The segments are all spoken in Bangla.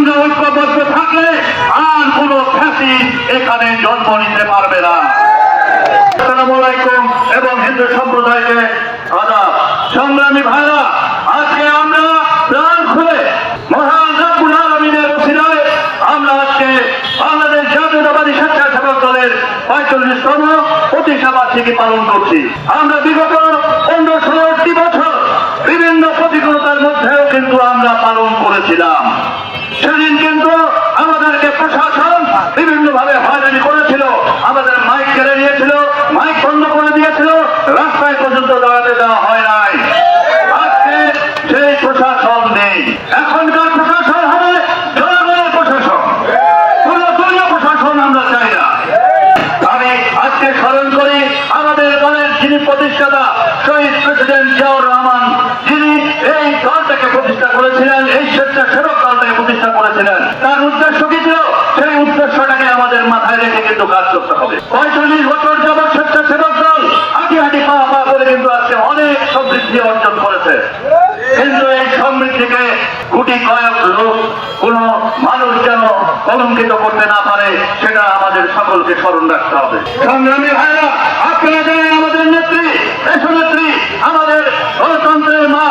আমরা ঐক্যবদ্ধ থাকলে আর কোনো খ্যাতি এখানে জন্ম নিতে পারবে না। এবং হিন্দু সম্প্রদায়কে আদাব। সংগ্রামী ভাইরা, আজকে আমরা প্রাণ খুলে মহান রব্বুল আলমিনের উসিলায় আমরা আজকে বাংলাদেশ জাতীয়তাবাদী স্বেচ্ছাসেবক দলের পঁয়তাল্লিশতম প্রতিষ্ঠা বার্ষিকী পালন করছি। আমরা বিগত পনেরো ষোলোটি বছর বিভিন্ন প্রতিকূলতার মধ্যেও কিন্তু আমরা পালন করেছিলাম। সেদিন কিন্তু আমাদেরকে প্রশাসন বিভিন্ন ভাবে হয়রানি করেছিল, আমাদের মাইক কেড়ে নিয়েছিল, মাইক বন্ধ করে দিয়েছিল, রাস্তায় পর্যন্ত দাঁড়াতে দেওয়া হয় নাই। আজকে সেই প্রশাসন নেই। এখনকার প্রশাসন হবে জনগণের প্রশাসন। কোন দলীয় প্রশাসন আমরা চাই না। আমি আজকে স্মরণ করি আমাদের দলের যিনি প্রতিষ্ঠাতা, শহীদ প্রেসিডেন্ট জিয়াউর রহমান, যিনি এই দলটাকে প্রতিষ্ঠা করেছিলেন, এই স্বেচ্ছাসেবক করেছিলেন। তার উদ্দেশ্য কি ছিল? সেই উদ্দেশ্যটাকে আমাদের মাথায় রেখে কিন্তু কাজ করতে হবে। পঁয়তাল্লিশ বছর যাবৎ স্বেচ্ছাসেবক দল হাঁটি হাঁটি পা পা করে কিন্তু আজকে অনেক সমৃদ্ধি অর্জন করেছে। কিন্তু এই সমৃদ্ধিকে গুটি কয়েক লোক কোন মানুষ যেন কলঙ্কিত করতে না পারে, সেটা আমাদের সকলকে স্মরণ রাখতে হবে। সংগ্রামী ভাইরা, আপনারা জানেন আমাদের নেত্রী দেশনেত্রী আমাদের গণতন্ত্রের মা,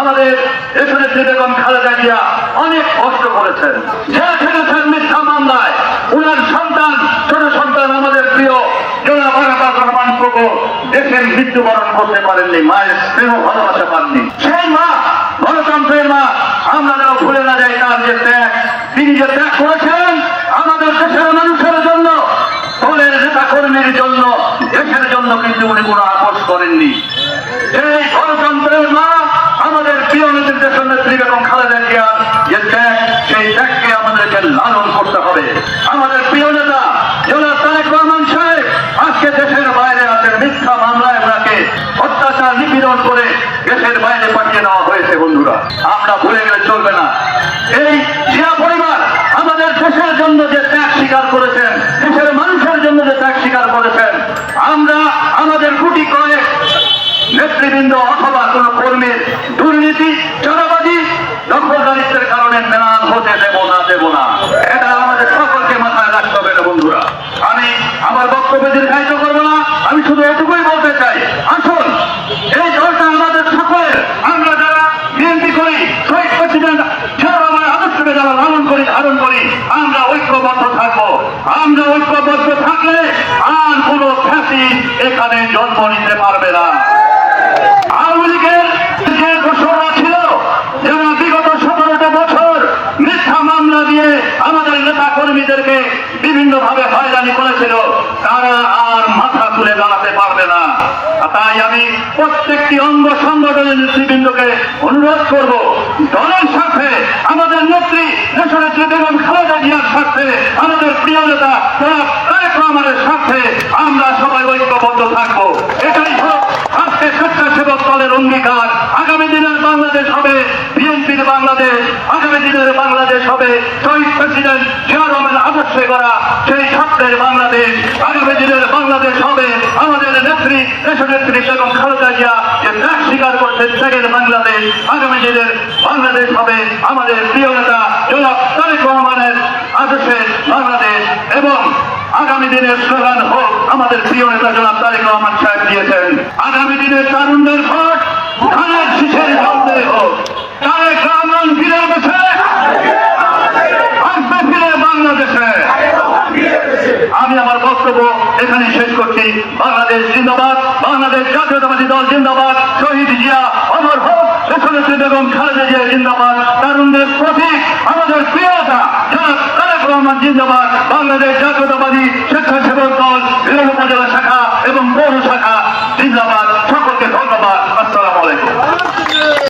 আমাদের দেশনেত্রী বেগম খালেদা জিয়া অনেক কষ্ট করেছেন। যে খেলেছেন মিথ্যা মামলায়। উনার সন্তান, ছোট সন্তান আমাদের প্রিয় রহমান প্রভু। দেশের মৃত্যুবরণ করতে পারেননি, মায়ের স্নেহ ভালোবাসা পাননি। সেই মা, গণতন্ত্রের মা, আমরা যেন ভুলে না যাই তার যে ত্যাগ, তিনি যে ত্যাগ করেছেন আমাদের দেশের মানুষের জন্য, দলের নেতা কর্মীর জন্য, দেশের জন্য কিন্তু উনি কোনো আপোষ করেননি। সেই গণতন্ত্রের মা, আমাদের প্রিয় নেত্রী দেশের নেত্রী এবং খালেদা জিয়া যে ত্যাগ সেই ত্যাগকে আমাদেরকে লালন করতে হবে আমাদের প্রিয় নেতা জনাব তারেক রহমান সাহেব আজকে দেশের বাইরে আছেন মিথ্যা মামলায় ওনাকে অত্যাচার নিপীড়ন করে দেশের বাইরে পাঠিয়ে নেওয়া হয়েছে, বন্ধুরা। আমরা ভুলে গেলে চলবে না। এই জিয়া পরিবার আমাদের দেশের জন্য যে ত্যাগ স্বীকার করেছেন, দেশের মানুষের জন্য যে ত্যাগ স্বীকার করেছেন, আমরা আমাদের গুটি কয়েক নেতৃবৃন্দ অথবা কোন কর্মীর দুর্নীতি, চাঁদাবাজি, দখলদারিত্বের কারণে মেলান হতে দেব না দেব না এটা আমাদের সকলকে মাথায় রাখতে হবে না বন্ধুরা আমি আমার বক্তব্য দীর্ঘায়িত করব না আমি শুধু এটুকুই বলতে চাই আসুন এই দলটা আমাদের সকলের আমরা যারা বিএনপি করি শহীদ প্রেসিডেন্ট যারা আমার আদর্শকে যারা লালন করি ধারণ করি, আমরা ঐক্যবদ্ধ থাকব। আমরা ঐক্যবদ্ধ থাকলে আর কোনো খ্যাতি এখানে জন্ম নিতে পারবে না। আওয়ামী লীগের যে ঘোষণা ছিল যারা বিগত সতেরোটা বছর মিথ্যা মামলা দিয়ে আমাদের নেতা কর্মীদেরকে বিভিন্ন ভাবে হয়রানি করেছিল, তারা আর মাথা তুলে দাঁড়াতে পারবে না। তাই আমি প্রত্যেকটি অঙ্গ সংগঠনের নেতৃবৃন্দকে অনুরোধ করব দলের সাথে আমাদের নেত্রী দেশনেত্রী বেগম খালেদা জিয়ার সাথে আমাদের প্রিয় নেতা জনাব তারেক রহমানের সাথে আমরা সবাই ঐক্যবদ্ধ থাকব। এটাই হোক আজকে স্বেচ্ছাসেবক দলের অঙ্গীকার। আগামী দিনের বাংলাদেশ হবে বিএনপির বাংলাদেশ। আগামী দিনের বাংলাদেশ হবে শহীদ প্রেসিডেন্ট জিয়া রহমান আদর্শে করা সেই ছাত্রের বাংলাদেশ আগামী বাংলাদেশ হবে। আমাদের নেত্রী দেশনেত্রী বেগম খালেদা জিয়া যে ত্যাগ স্বীকার করছেন ত্যাগের বাংলাদেশ আগামী বাংলাদেশ হবে আমাদের প্রিয় নেতা জনাব তারেক রহমানের আদর্শে বাংলাদেশ এবং আগামী দিনের স্লোগান হোক আমাদের প্রিয় নেতা জনাব তারেক রহমান সাহেব দিয়েছেন। আগামী দিনের তারুণ্যের ভোট ধানের শীষের জলতে হোক। তারেক রহমান ফিরে গেছে আসবে ফিরে বাংলাদেশে আমি আমার বক্তব্য এখানে শেষ করছি বাংলাদেশ জিন্দাবাদ বাংলাদেশ জাতীয়তাবাদী দল জিন্দাবাদ। শহীদ জিয়া, অমর হোক দেশনেত্রী বেগম খালেদা জিয়া জিন্দাবাদ। তারুণদের প্রতীক আমাদের প্রিয়তা তারেক রহমান জিন্দাবাদ। বাংলাদেশ জাতীয়তাবাদী স্বেচ্ছাসেবক দল বিভিন্ন উপজেলা